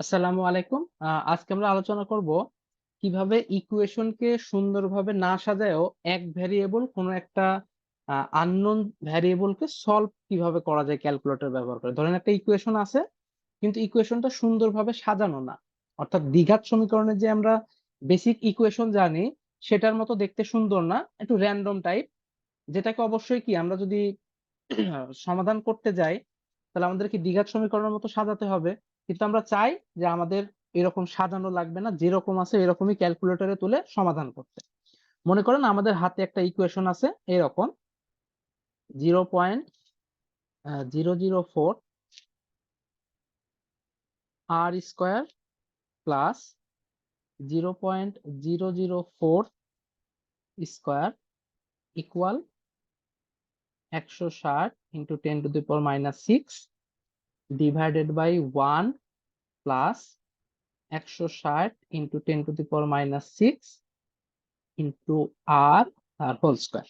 আসসালামু আলাইকুম। আজকে আমরা আলোচনা করব কীভাবে ইকুয়েশনকে সুন্দরভাবে না সাজায়ও এক ভ্যারিয়েবল কোনো একটা আননোন ভ্যারিয়েবলকে সলভ কীভাবে করা যায় ক্যালকুলেটর ব্যবহার করে। ধরেন একটা ইকুয়েশন আছে, কিন্তু ইকুয়েশনটা সুন্দরভাবে সাজানো না। অর্থাৎ দ্বিঘাত সমীকরণে যে আমরা বেসিক ইকুয়েশন জানি, সেটার মতো দেখতে সুন্দর না, একটু র্যান্ডম টাইপ যেটাকে অবশ্যই কি আমরা যদি সমাধান করতে যাই, তাহলে আমাদের কি দ্বিঘাত সমীকরণের মতো সাজাতে হবে। কিন্তু আমরা চাই যে আমাদের এরকম সাজানো লাগবে না, যেরকম আছে এরকমই ক্যালকুলেটরে তুলে সমাধান করতে। মনে করেন আমাদের হাতে একটা ইকুয়েশন আছে, এরকম। Zero point zero zero four R square plus zero point zero zero four square equal একশো ষাট into ten to the power minus six divided by one plus একশো ষাট into ten to the power minus six into R R whole square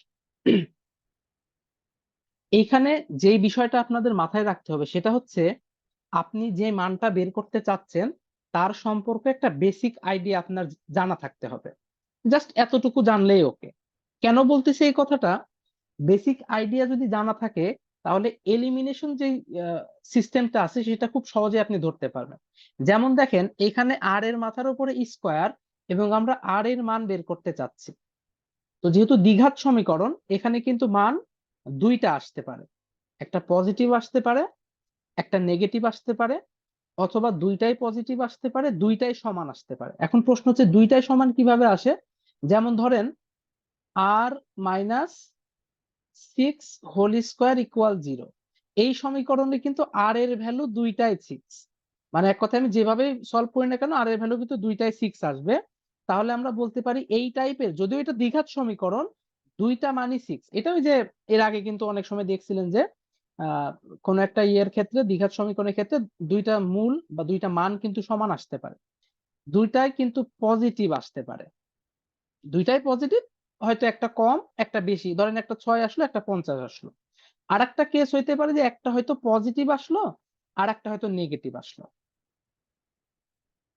এইখানে যেই বিষয়টা আপনাদের মাথায় রাখতে হবে সেটা হচ্ছে, আপনি যে মানটা বের করতে চাচ্ছেন, তার সম্পর্কে একটা বেসিক আইডিয়া আপনার জানা থাকতে হবে। জাস্ট এতটুকু জানলেই ওকে কেন বলতেছি এই কথাটা? বেসিক আইডিয়া যদি জানা থাকে তাহলে এলিমিনেশন যে সিস্টেমটা আছে সেটা খুব সহজে আপনি ধরতে পারবেন। যেমন দেখেন, এখানে আর এর মাথার উপরে স্কোয়ার এবং আমরা আর এর মান বের করতে চাচ্ছি। তো যেহেতু দ্বিঘাত সমীকরণ, এখানে কিন্তু মান দুইটা আসতে পারে। একটা পজিটিভ আসতে পারে, একটা নেগেটিভ আসতে পারে, অথবা দুইটাই পজিটিভ আসতে পারে, দুইটাই সমান আসতে পারে। এখন প্রশ্ন হচ্ছে, দুইটাই সমান কীভাবে আসে? যেমন ধরেন R minus six whole square equal zero এই সমীকরণে কিন্তু আর এর ভ্যালু দুইটাই সিক্স মানে এক কথায় আমি যেভাবে সলভ করি না কেন আর এর ভ্যালু কিন্তু দুইটাই সিক্স আসবে। তাহলে আমরা বলতে পারি এই টাইপের যদিও এটা দ্বিঘাত সমীকরণ, দুইটা মানই সিক্স এটা ওই যে এর আগে কিন্তু অনেক সময় দেখছিলেন যে কোন একটা ইয়ের ক্ষেত্রে, দ্বিঘাত সমীকরণের ক্ষেত্রে দুইটা মূল বা দুইটা মান কিন্তু সমান আসতে পারে। দুইটাই কিন্তু পজিটিভ আসতে পারে। দুইটাই পজিটিভ হয়তো একটা কম, একটা বেশি। ধরেন একটা ছয় আসলো, একটা পঞ্চাশ আসলো। আর একটা কেস হইতে পারে যে একটা হয়তো পজিটিভ আসলো আর একটা হয়তো নেগেটিভ আসলো।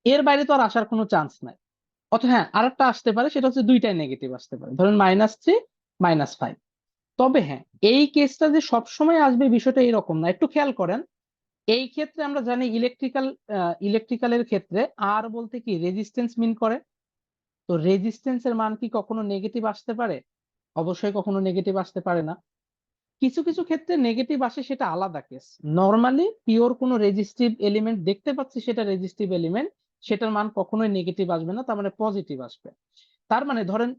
এর বাইরে তো আর আসার কোনো চান্স নাই। অথবা হ্যাঁ আর একটা আসতে পারে, সেটা হচ্ছে দুইটাই নেগেটিভ আসতে পারে। ধরেন মাইনাস থ্রি মাইনাস ফাইভ তবে হ্যাঁ এই কেসটা যে সবসময় আসবে বিষয়টা এরকম না। একটু খেয়াল করেন, এই ক্ষেত্রে আমরা জানি ইলেকট্রিক্যাল ইলেকট্রিক্যালের ক্ষেত্রে আর বলতে কি? রেজিস্ট্যান্স মিন করে। তো রেজিস্ট্যান্সের মান কি কখনো নেগেটিভ আসতে পারে? অবশ্যই কখনো নেগেটিভ আসতে পারে না। কিছু কিছু ক্ষেত্রে নেগেটিভ আসে সেটা আলাদা কেস নর্মালি পিওর কোনো রেজিস্টিভ এলিমেন্ট দেখতে পাচ্ছি সেটা রেজিস্টিভ এলিমেন্ট সেটার মান কখনোই নেগেটিভ আসবে না, তার মানে পজিটিভ আসবে। তার মানে ধরেন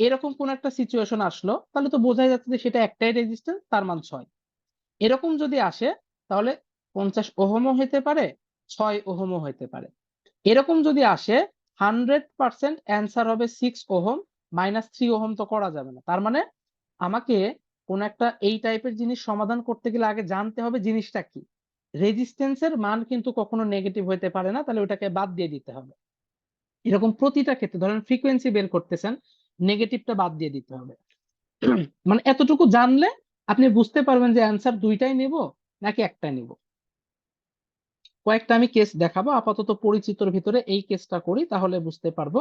এরকম কোন একটা সিচুয়েশন আসলো, তাহলে তো বোঝাই যাচ্ছে যে সেটা একটাই রেজিস্ট্যান্স তার মান ছয়। এরকম যদি আসে, তাহলে পঞ্চাশ ওহমও হইতে পারে, ছয় ওহমও হইতে পারে। এরকম যদি আসে হান্ড্রেড পার্সেন্ট অ্যান্সার হবে six ohm minus three ohm তো করা যাবে না। তার মানে আমাকে কোন একটা এই টাইপের জিনিস সমাধান করতে গেলে আগে জানতে হবে জিনিসটা কি। রেজিস্ট্যান্সের মান কিন্তু কখনো নেগেটিভ হইতে পারে না, তাহলে ওটাকে বাদ দিয়ে দিতে হবে। এরকম প্রতিটা ক্ষেত্রে, ধরেন ফ্রিকোয়েন্সি বের করতেছেন নেগেটিভটা বাদ দিয়ে দিতে হবে। মানে এতটুকু জানলে আপনি বুঝতে পারবেন যে অ্যান্সার দুইটাই নেব নাকি একটা নিব। কয়েকটা আমি কেস দেখাবো, আপাতত পরিচিতর ভিতরে এই কেসটা করি, তাহলে বুঝতে পারব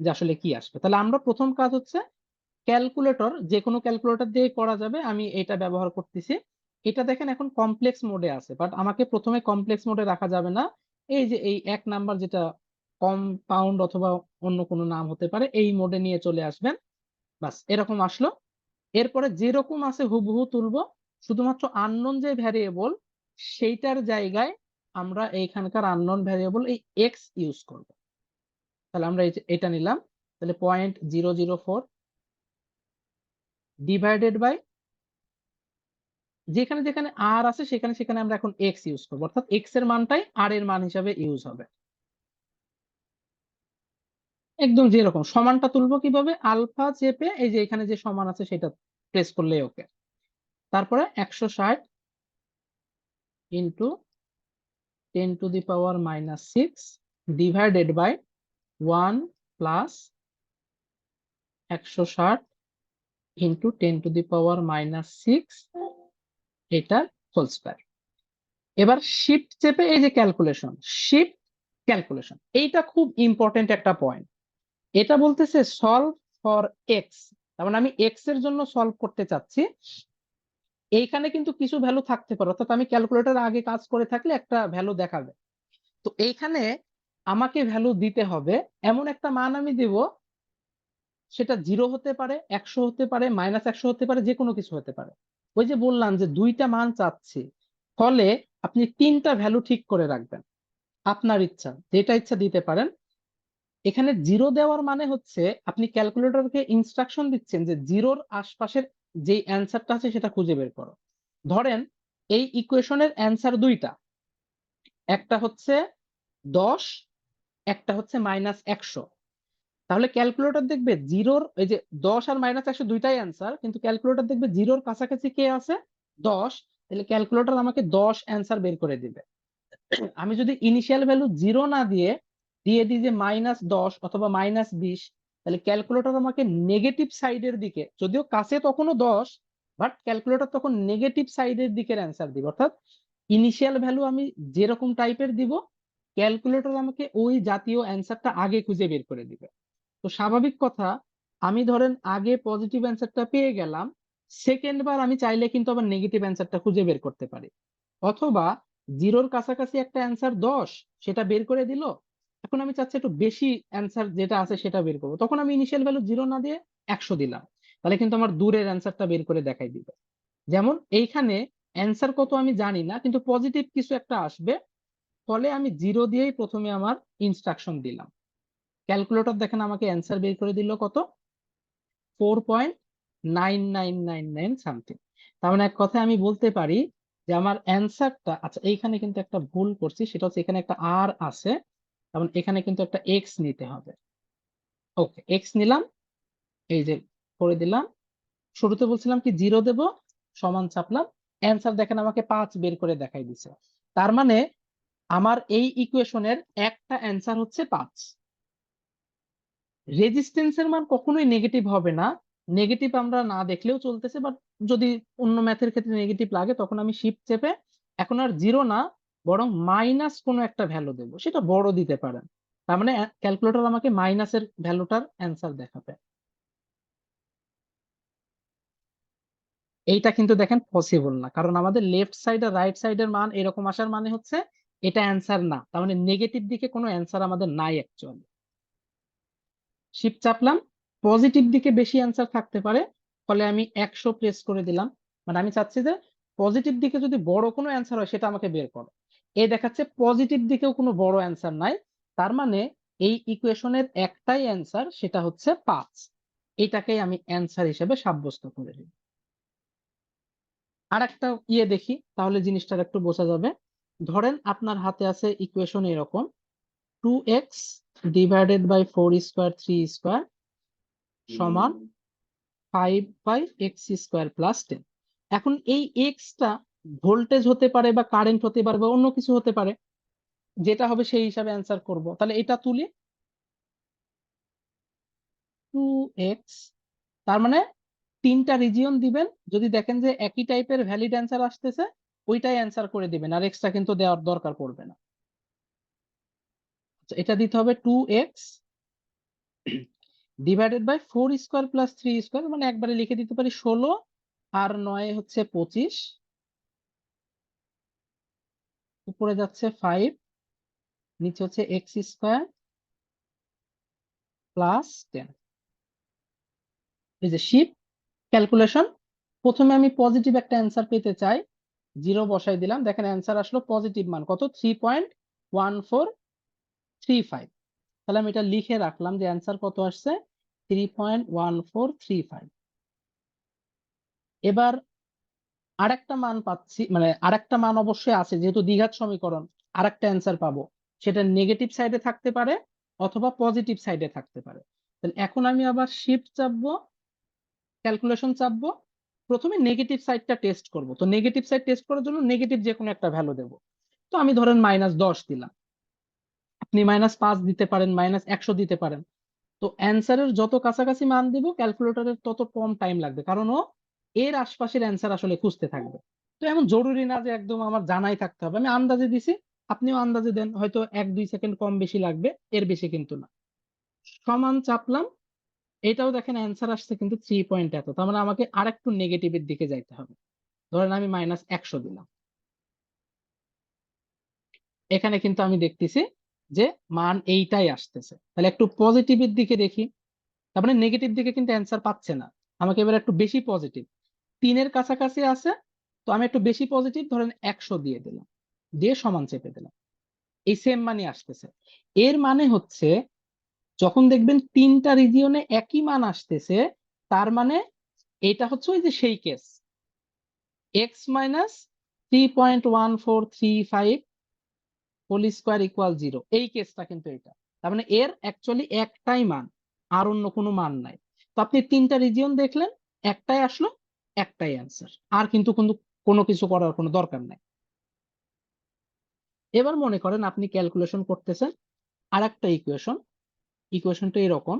যে আসলে কি আসবে। তাহলে আমরা প্রথম কাজ হচ্ছে ক্যালকুলেটর যে কোনো ক্যালকুলেটর দিয়ে করা যাবে, আমি এটা ব্যবহার করতেছি। এটা দেখেন এখন কমপ্লেক্স মোডে আছে বাট আমাকে প্রথমে কমপ্লেক্স মোডে রাখা যাবে না। এই যে এই এক নাম্বার যেটা কম্পাউন্ড অথবা অন্য কোনো নাম হতে পারে, এই মোডে নিয়ে চলে আসবেন। বাস, এরকম আসলো। এরপরে যেরকম আছে হুবহু তুলবো, শুধুমাত্র আননোন যে ভ্যারিয়েবল সেইটার জায়গায় আমরা এইখানকার আননোন ভ্যারিয়েবল এই এক্স ইউজ করব। তাহলে আমরা এটা নিলাম, তাহলে point zero zero four divided by যেখানে যেখানে আর আছে, সেখানে সেখানে আমরা এখন এক্স ইউজ করব। অর্থাৎ এক্সের মানটাই আর এর মান হিসাবে ইউজ হবে। একদম যেরকম, সমানটা তুলবো কীভাবে? আলফা চেপে এই যে এখানে যে সমান আছে, সেটা প্রেস করলে ওকে তারপরে একশো ষাট into ten to the power minus six divided by one plus একশো ষাট into ten to the power minus six, এটা হোল স্কোয়ার। এবার শিফট চেপে এই যে ক্যালকুলেশন, শিফট ক্যালকুলেশন, এইটা খুব ইম্পর্টেন্ট একটা পয়েন্ট। এটা বলতেছে সলভ ফর এক্স, তার মানে আমি এক্সের জন্য সলভ করতে চাচ্ছি এইখানে কিন্তু কিছু ভ্যালু থাকতে পারে। অর্থাৎ আমি ক্যালকুলেটর আগে কাজ করে থাকলে একটা ভ্যালু দেখাবে। তো এইখানে আমাকে ভ্যালু দিতে হবে, এমন একটা মান আমি দিব, সেটা জিরো হতে পারে, একশো হতে পারে মাইনাস একশো হতে পারে যে কোনো কিছু হতে পারে। ওই যে বললাম যে দুইটা মান চাচ্ছি, ফলে আপনি তিনটা ভ্যালু ঠিক করে রাখবেন, আপনার ইচ্ছা, যেটা ইচ্ছা দিতে পারেন। এখানে জিরো দেওয়ার মানে হচ্ছে, আপনি ক্যালকুলেটরকে ইনস্ট্রাকশন দিচ্ছেন যে জিরোর আশপাশের যে অ্যান্সারটা আছে সেটা খুঁজে বের করো। ধরেন এই ইকুয়েশনের অ্যান্সার দুইটা। একটা হচ্ছে দশ, একটা হচ্ছে মাইনাস একশো। তাহলে ক্যালকুলেটর দেখবে জিরোর, এই যে দশ আর মাইনাস একশো দুইটাই অ্যান্সার কিন্তু ক্যালকুলেটর দেখবে জিরোর কাছাকাছি কে আছে? দশ। তাহলে ক্যালকুলেটর আমাকে দশ অ্যান্সার বের করে দিবে। আমি যদি ইনিশিয়াল ভ্যালু জিরো না দিয়ে দিয়ে দিই যে মাইনাস দশ অথবা মাইনাস বিশ তাহলে ক্যালকুলেটর আমাকে নেগেটিভ সাইডের দিকে, যদিও কাছে তখনও দশ বাট ক্যালকুলেটর তখন নেগেটিভ সাইডের দিকের অ্যান্সার দিবে। অর্থাৎ ইনিশিয়াল ভ্যালু আমি যেরকম টাইপের দিব ক্যালকুলেটর আমাকে ওই জাতীয় অ্যান্সারটা আগে খুঁজে বের করে দিবে। তো স্বাভাবিক কথা, আমি ধরেন আগে পজিটিভ অ্যান্সারটা পেয়ে গেলাম সেকেন্ড বার আমি চাইলে কিন্তু আবার নেগেটিভ অ্যান্সারটা খুঁজে বের করতে পারি। অথবা জিরোর কাছাকাছি একটা অ্যান্সার দশ, সেটা বের করে দিল এখন আমি চাচ্ছি একটু বেশি অ্যান্সার যেটা আছে সেটা বের করব। তখন আমি ইনিশিয়াল ভ্যালু জিরো না দিয়ে একশো দিলাম। তাহলে কিন্তু আমার দূরের অ্যান্সারটা বের করে দেখাই দিবে। যেমন এইখানে অ্যান্সার কত আমি জানি না, কিন্তু পজিটিভ কিছু একটা আসবে। ফলে আমি জিরো দিয়েই প্রথমে আমার ইনস্ট্রাকশন দিলাম। ক্যালকুলেটর দেখেন আমাকে অ্যান্সার বের করে দিল কত? ফোর পয়েন্ট নাইন সামথিং তার মানে এক কথায় আমি বলতে পারি যে আমার অ্যান্সারটা আচ্ছা এইখানে কিন্তু একটা ভুল করছি, সেটা হচ্ছে এখানে একটা আর আছে। যেমন এখানে কিন্তু একটা এক্স নিতে হবে। ওকে এক্স নিলাম, এই যে করে দিলাম। শুরুতে বলছিলাম কি জিরো দেব, সমান চাপলাম। অ্যান্সার দেখেন আমাকে পাঁচ বের করে দেখাই দিছে। তার মানে আমার এই ইকুয়েশনের একটা অ্যান্সার হচ্ছে পাঁচ। রেজিস্ট্যান্সের মান কখনোই নেগেটিভ হবে না। নেগেটিভ আমরা না দেখলেও চলতেছে বাট যদি অন্য ম্যাথের ক্ষেত্রে নেগেটিভ লাগে, তখন আমি শিফট চেপে, এখন আর জিরো না বরং মাইনাস কোনো একটা ভ্যালু দেব, সেটা বড় দিতে পারেন তার মানে ক্যালকুলেটর আমাকে মাইনাসের ভ্যালুটার অ্যান্সার দেখাবে। এইটা কিন্তু দেখেন পসিবল না, কারণ আমাদের লেফট সাইড আর রাইট সাইডের মান এরকম আসার মানে হচ্ছে, এটা অ্যান্সার না। তার মানে নেগেটিভ দিকে কোনো অ্যান্সার আমাদের নাই অ্যাকচুয়ালি শিফট চাপলাম পজিটিভ দিকে বেশি অ্যান্সার থাকতে পারে, ফলে আমি একশো প্রেস করে দিলাম। মানে আমি চাচ্ছি যে পজিটিভ দিকে যদি বড় কোনো অ্যান্সার হয়, সেটা আমাকে বের করো। এ দেখাচ্ছে পজিটিভ দিকেও কোনো বড় অ্যান্সার নাই। তার মানে এই ইকুয়েশনের একটাই অ্যান্সার সেটা হচ্ছে পাঁচ। এটাকেই আমি অ্যান্সার হিসেবে সাব্যস্ত করে দিই। আর একটা ইয়ে দেখি তাহলে জিনিসটা একটু বোঝা যাবে। ধরেন আপনার হাতে আছে ইকুয়েশন এরকম two X divided by four square three square সমান five by X square plus ten এখন এই এক্সটা ভোল্টেজ হতে পারে বা কারেন্ট হতে পারে বা অন্য কিছু হতে পারে যেটা হবে সেই হিসাবে অ্যান্সার করব। তাহলে এটা তুলি টু এক্স তার মানে তিনটা রিজিয়ন দিবেন যদি দেখেন যে একই টাইপের ভ্যালিড অ্যান্সার আসতেছে ওইটাই অ্যান্সার করে দিবেন আর এক্সট্রা কিন্তু দেওয়ার দরকার পড়বে না। আচ্ছা, এটা দিতে হবে two X divided by four square plus three square মানে একবারে লিখে দিতে পারি ষোলো আর নয় হচ্ছে পঁচিশ। উপরে যাচ্ছে ফাইভ নিচে হচ্ছে এক্স স্কোয়ার প্লাস টেন এই যে শিপ ক্যালকুলেশন প্রথমে আমি পজিটিভ একটা অ্যান্সার পেতে চাই জিরো বসাই দিলাম, দেখেন অ্যান্সার আসলো পজিটিভ মান, কত? Three point one four three five তাহলে আমি এটা লিখে রাখলাম যে অ্যান্সার কত আসছে? Three point one four three five এবার আরেকটা মান পাচ্ছি মানে আরেকটা মান অবশ্যই আছে, যেহেতু দ্বিঘাত সমীকরণ, আরেকটা অ্যান্সার পাবো। সেটা নেগেটিভ সাইডে থাকতে পারে অথবা পজিটিভ সাইডে থাকতে পারে। তাহলে এখন আমি আবার শিফট চাপবো ক্যালকুলেশন চাপবো, প্রথমে নেগেটিভ সাইডটা টেস্ট করব। তো নেগেটিভ সাইড টেস্ট করার জন্য নেগেটিভ যে কোনো একটা ভ্যালু দেব। তো আমি ধরেন মাইনাস দশ দিলাম। আপনি মাইনাস পাঁচ দিতে পারেন মাইনাস একশো দিতে পারেন। তো অ্যান্সারের যত কাছাকাছি মান দিব ক্যালকুলেটরের তত কম টাইম লাগবে। কারণ ও এর আশপাশের অ্যান্সার আসলে খুঁজতে থাকবে। তো এমন জরুরি না যে একদম আমার জানাই থাকতে হবে। আমি আন্দাজে দিছি, আপনিও আন্দাজে দেন, হয়তো এক দুই সেকেন্ড কম বেশি লাগবে, এর বেশি কিন্তু না। সমান চাপলাম, এটাও দেখেন অ্যান্সার আসছে কিন্তু থ্রি পয়েন্ট এত, তার মানে আমাকে আর একটু নেগেটিভের দিকে যাইতে হবে। ধরেন আমি মাইনাস একশো দিলাম। এখানে কিন্তু আমি দেখতেছি যে মান এইটাই আসতেছে। তাহলে একটু পজিটিভের দিকে দেখি। তার মানে নেগেটিভ দিকে কিন্তু অ্যান্সার পাচ্ছে না। আমাকে এবার একটু বেশি পজিটিভ তিনের কাছাকাছি আছে, তো আমি একটু বেশি পজিটিভ ধরেন একশো দিয়ে দিলাম, দিয়ে সমান চেপে দিলাম। এই সেম মানে আসতেছে। এর মানে হচ্ছে, যখন দেখবেন তিনটা রিজিয়নে একই মান আসতেছে, তার মানে এটা হচ্ছে ওই যে সেই case X minus three point one four three five whole square equal zero এই কেসটা কিন্তু এটা। তার মানে এর অ্যাকচুয়ালি একটাই মান, আর অন্য কোনো মান নাই। তো আপনি তিনটা রিজিয়ন দেখলেন, একটাই আসলো একটাই অ্যান্সার আর কিন্তু কিন্তু কোনো কিছু করার কোনো দরকার নাই। এবার মনে করেন আপনি ক্যালকুলেশন করতেছেন আর একটা ইকুয়েশন ইকুয়েশনটা এরকম,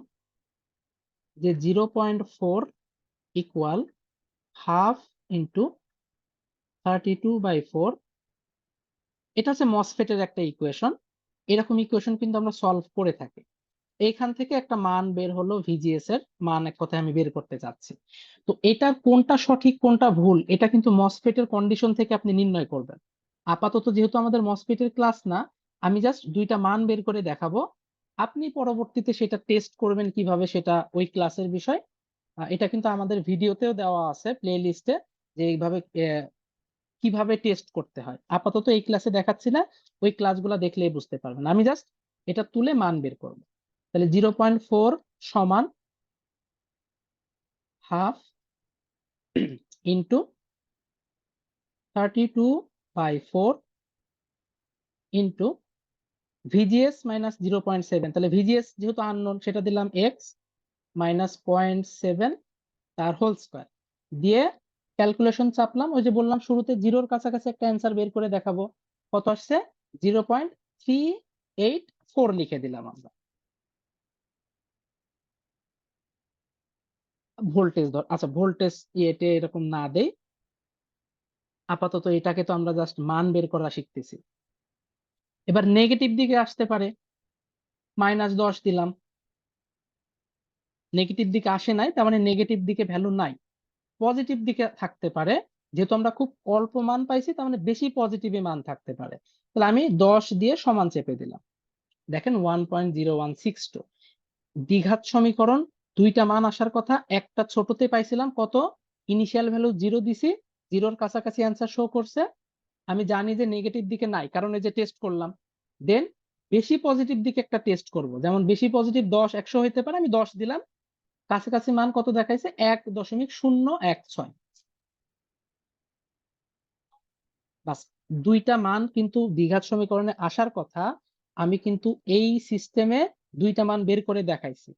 যে zero point four equal half into thirty two by four এটা হচ্ছে মসফেটের একটা ইকুয়েশন এরকম ইকুয়েশন কিন্তু আমরা সলভ করে থাকি। এইখান থেকে একটা মান বের হলো ভিজিএস এর, মান এক কথায় আমি বের করতে চাচ্ছি। তো এটা কোনটা সঠিক, কোনটা ভুল, এটা কিন্তু মসফেটের কন্ডিশন থেকে আপনি নির্ণয় করবেন। আপাতত যেহেতু আমাদের মসফেটের ক্লাস না, আমি জাস্ট দুইটা মান বের করে দেখাবো। আপনি পরবর্তীতে সেটা টেস্ট করবেন কীভাবে সেটা ওই ক্লাসের বিষয়। এটা কিন্তু আমাদের ভিডিওতেও দেওয়া আছে প্লে লিস্টে যে এইভাবে কীভাবে টেস্ট করতে হয়। আপাতত এই ক্লাসে দেখাচ্ছি না, ওই ক্লাসগুলো দেখলেই বুঝতে পারবেন। আমি জাস্ট এটা তুলে মান বের করব। তাহলে জিরো পয়েন্ট ফোর সমান half into thirty two by four into VGS minus zero point seven. তাহলে ভিজিএস যেহেতু আননোন সেটা দিলাম এক্স মাইনাস পয়েন্ট সেভেন তার হোল স্কোয়ার। দিয়ে ক্যালকুলেশন চাপলাম, ওই যে বললাম শুরুতে জিরোর কাছাকাছি একটা অ্যান্সার বের করে দেখাবো। কত আসছে? Zero point three eight four লিখে দিলাম আমরা। ভোল্টেজ ধর আচ্ছা ভোল্টেজ ইয়েতে এরকম না দেই। আপাতত এটাকে তো আমরা জাস্ট মান বের করা শিখতেছি। এবার নেগেটিভ দিকে আসতে পারে। মাইনাস দশ দিলাম। নেগেটিভ দিকে আসে নাই, তার মানে নেগেটিভ দিকে ভ্যালু নাই। পজিটিভ দিকে থাকতে পারে, যেহেতু আমরা খুব অল্প মান পাইছি, তার মানে বেশি পজিটিভে মান থাকতে পারে। তাহলে আমি দশ দিয়ে সমান চেপে দিলাম। দেখেন one point zero one six two দ্বিঘাত সমীকরণ দুইটা মান আসার কথা, একটা ছোটতে পাইছিলাম, কত? ইনিশিয়াল ভ্যালু জিরো দিছি জিরোর কাছাকাছি অ্যান্সার শো করছে। আমি জানি যে নেগেটিভ দিকে নাই, কারণ এই যে টেস্ট করলাম। দেন বেশি পজিটিভ দিকে একটা টেস্ট করব। যেমন বেশি পজিটিভ দশ, একশো হইতে পারে, আমি দশ দিলাম। কাছাকাছি মান কত দেখাইছে? এক দশমিক শূন্য এক ছয়। দুইটা মান কিন্তু দ্বিঘাত সমীকরণে আসার কথা, আমি কিন্তু এই সিস্টেমে দুইটা মান বের করে দেখাইছি।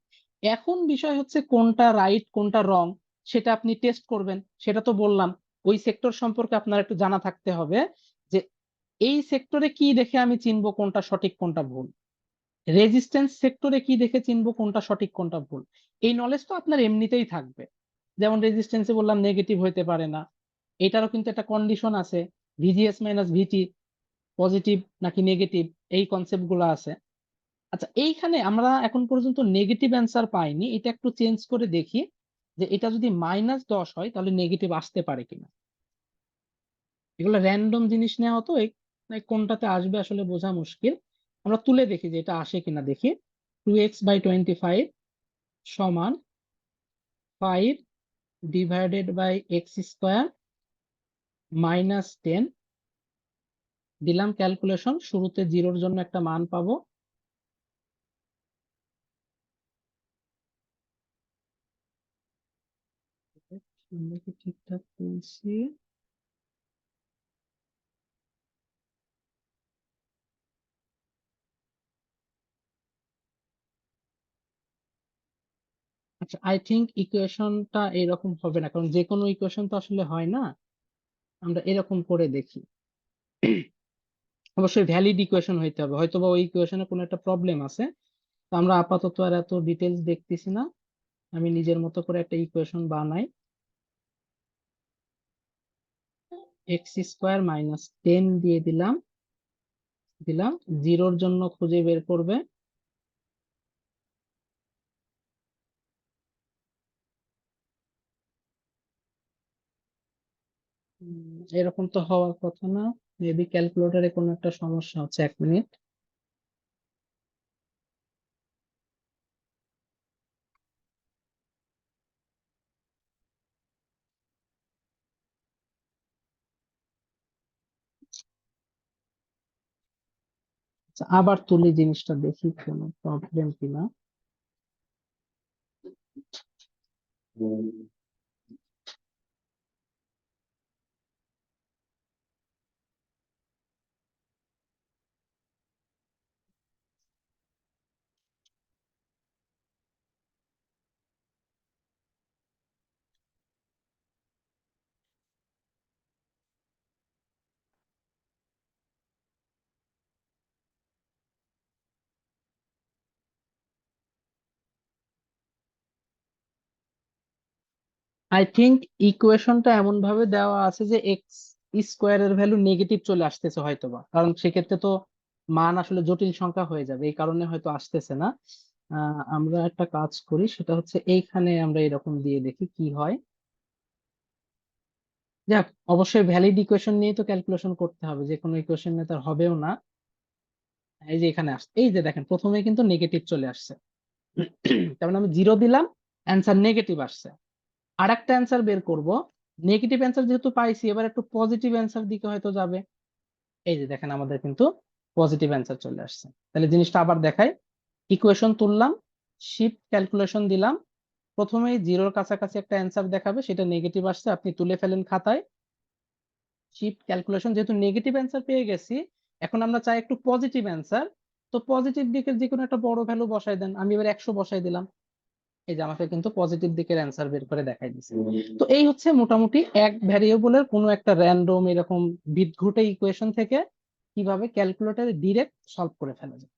এখন বিষয় হচ্ছে কোনটা রাইট কোনটা রং সেটা আপনি টেস্ট করবেন। সেটা তো বললাম, ওই সেক্টর সম্পর্কে আপনার একটু জানা থাকতে হবে যে এই সেক্টরে কি দেখে আমি চিনবো কোনটা সঠিক, কোনটা ভুল? রেজিস্ট্যান্স সেক্টরে কি দেখে চিনবো কোনটা সঠিক, কোনটা ভুল? এই নলেজ তো আপনার এমনিতেই থাকবে। যেমন রেজিস্ট্যান্সে বললাম নেগেটিভ হইতে পারে না। এটারও কিন্তু একটা কন্ডিশন আছে ভিজিএস মাইনাস ভিটি পজিটিভ নাকি নেগেটিভ এই কনসেপ্টগুলো আছে। আচ্ছা এইখানে আমরা এখন পর্যন্ত নেগেটিভ অ্যান্সার পাইনি। এটা একটু চেঞ্জ করে দেখি যে এটা যদি মাইনাস দশ হয়, তাহলে নেগেটিভ আসতে পারে কিনা। এগুলো র্যান্ডম জিনিস নেওয়া হতো এই কোনটাতে আসবে আসলে বোঝা মুশকিল। আমরা তুলে দেখি যে এটা আসে কিনা দেখি। Two X by twenty five সমান five divided by X square minus ten দিলাম ক্যালকুলেশন শুরুতে জিরোর জন্য একটা মান পাবো। আমরা কি ঠিকঠাক তুলছি আচ্ছা আই থিঙ্ক ইকুয়েশনটা এরকম হবে না, কারণ যে কোনো ইকুয়েশন তো আসলে হয় না। আমরা এরকম করে দেখি। অবশ্যই ভ্যালিড ইকুয়েশন হইতে হবে। হয়তো বা ওই ইকুয়েশনে কোনো একটা প্রবলেম আছে। তো আমরা আপাতত আর এত ডিটেলস দেখতেছি না। আমি নিজের মতো করে একটা ইকুয়েশন বানাই। এক্স স্কোয়ার মাইনাস টেন দিয়ে দিলাম। দিলাম, জিরোর জন্য খুঁজে বের করবে। এরকম তো হওয়ার কথা না। মেবি ক্যালকুলেটরে কোনো একটা সমস্যা হচ্ছে এক মিনিট। আবার তুলি জিনিসটা দেখি কোনো প্রবলেম কিনা। আই থিংক ইকুয়েশনটা এমন ভাবে দেওয়া আছে যে এক্স স্কোয়ারের ভ্যালু নেগেটিভ চলে আসতেছে হয়তোবা। কারণ সেক্ষেত্রে তো মান আসলে জটিল সংখ্যা হয়ে যাবে, এই কারণে হয়তো আসতেছে না। আমরা একটা কাজ করি, সেটা হচ্ছে এইখানে আমরা এরকম দিয়ে দেখি কি হয়। যাক, অবশ্যই ভ্যালিড ইকুয়েশন নিয়ে তো ক্যালকুলেশন করতে হবে, যে কোনো ইকুয়েশন নিয়ে তার হবেও না। এই যে এখানে আসছে, এই যে দেখেন, প্রথমে কিন্তু নেগেটিভ চলে আসছে। তার মানে আমি জিরো দিলাম অ্যান্সার নেগেটিভ আসছে। আর একটা অ্যান্সার বের করব। নেগেটিভ অ্যান্সার যেহেতু পাইছি, এবার একটু পজিটিভ অ্যান্সার দিকে হয়তো যাবে। এই যে দেখেন আমাদের কিন্তু পজিটিভ অ্যান্সার চলে আসছে। তাহলে জিনিসটা আবার দেখাই। ইকুয়েশন তুললাম শিফট ক্যালকুলেশন দিলাম। প্রথমেই জিরোর কাছাকাছি একটা অ্যান্সার দেখাবে, সেটা নেগেটিভ আসছে, আপনি তুলে ফেলেন খাতায়। শিফট ক্যালকুলেশন যেহেতু নেগেটিভ অ্যান্সার পেয়ে গেছি, এখন আমরা চাই একটু পজিটিভ অ্যান্সার তো পজিটিভ দিকের যে কোনো একটা বড় ভ্যালু বসাই দেন। আমি এবার একশো বসাই দিলাম। এই যে আমাকে কিন্তু পজিটিভ দিকের অ্যান্সার বের করে দেখাই দিচ্ছে তো এই হচ্ছে মোটামুটি এক ভ্যারিয়েবলের কোনো একটা র্যান্ডম এরকম বিদঘুটে ইকুয়েশন থেকে কীভাবে ক্যালকুলেটরে ডিরেক্ট সলভ করে ফেলা যায়।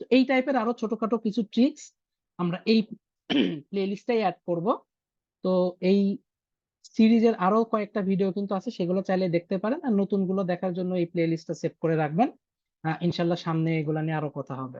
তো এই টাইপের আরও ছোটখাটো কিছু ট্রিক্স আমরা এই প্লে লিস্টে অ্যাড করব। তো এই সিরিজের আরও কয়েকটা ভিডিও কিন্তু আছে সেগুলো চাইলে দেখতে পারেন আর নতুনগুলো দেখার জন্য এই প্লে লিস্টটা সেভ করে রাখবেন। ইনশাল্লাহ সামনে এগুলা নিয়ে আরও কথা হবে।